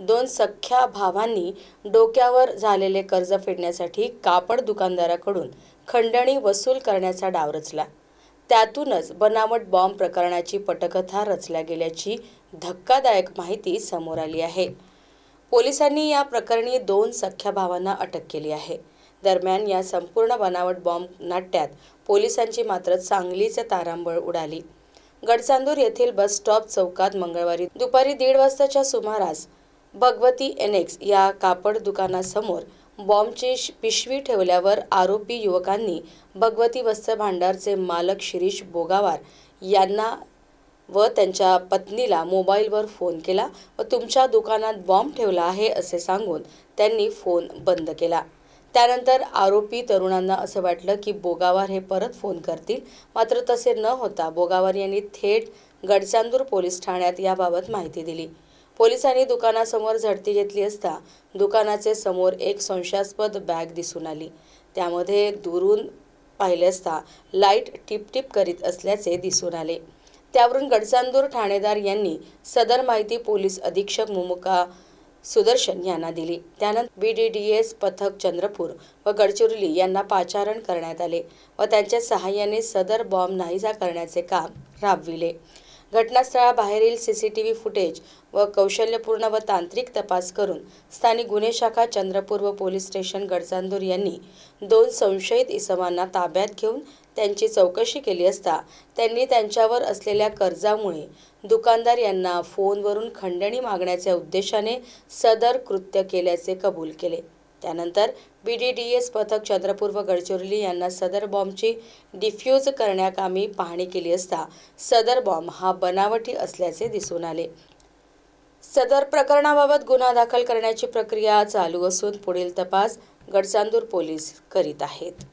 दोन सख्ख्या भावांनी डोक्यावर झालेले कर्ज फेडण्यासाठी कापड दुकानदाराकडून खंडणी वसूल करण्याचा डाव रचला. त्यातूनच बनावट बॉम्ब प्रकरणाची पटकथा रचल्या गेल्याची धक्कादायक माहिती समोर आली आहे. पोलिसांनी या प्रकरणी दोन सख्ख्या भावांना अटक केली आहे. दरम्यान या संपूर्ण बनावट बॉम्ब नाट्यात पोलिसांची मात्र चांगलीच तारांबळ उडाली. गडचांदूर येथील बस स्टॉप चौकात मंगळवारी दुपारी दीड वाजताच्या सुमारास भगवती एनेक्स या कापड दुकानासमोर बॉम्बची श- पिशवी ठेवल्यावर आरोपी युवकांनी भगवती वस्त्र भांडारचे मालक शिरीष बोगावार यांना व त्यांच्या पत्नीला मोबाईलवर फोन केला व तुमच्या दुकानात बॉम्ब ठेवला आहे असे सांगून त्यांनी फोन बंद केला. त्यानंतर आरोपी तरुणांना असं वाटलं की बोगावार हे परत फोन करतील. मात्र तसे न होता बोगावार यांनी थेट गडचांदूर पोलीस ठाण्यात याबाबत माहिती दिली. पोलिसांनी दुकानासमोर झडती घेतली असता दुकानाचे समोर एक संशयास्पद बॅग दिसून आली. त्यामध्ये दुरून पाहिले असता लाइट टिपटिप करीत असल्याचे दिसून आले. त्यावरून गडचांदूर ठाणेदार यांनी सदर माहिती पोलीस अधीक्षक मुमुका सुदर्शन यांना दिली. त्यानंतर बी डी डी एस पथक चंद्रपूर व गडचिरोली यांना पाचारण करण्यात आले व त्यांच्या सहाय्याने सदर बॉम्ब नाहीसा करण्याचे काम राबविले. घटनास्थळाबाहेरील सीसीटीव्ही फुटेज व कौशल्यपूर्ण व तांत्रिक तपास करून स्थानिक गुन्हे शाखा चंद्रपूर व पोलीस स्टेशन गडचांदूर यांनी दोन संशयित इसमांना ताब्यात घेऊन त्यांची चौकशी केली असता त्यांनी त्यांच्यावर असलेल्या कर्जामुळे दुकानदार यांना फोनवरून खंडणी मागण्याच्या उद्देशाने सदर कृत्य केल्याचे कबूल केले. त्यानंतर बी डी डी एस पथक चंद्रपूर व गडचिरोली यांना सदर बॉम्बची डिफ्यूज करण्याकामी पाहणी केली असता सदर बॉम्ब हा बनावटी असल्याचे दिसून आले. सदर प्रकरणाबाबत गुन्हा दाखल करण्याची प्रक्रिया चालू असून पुढील तपास गडचांदूर पोलीस करीत आहेत.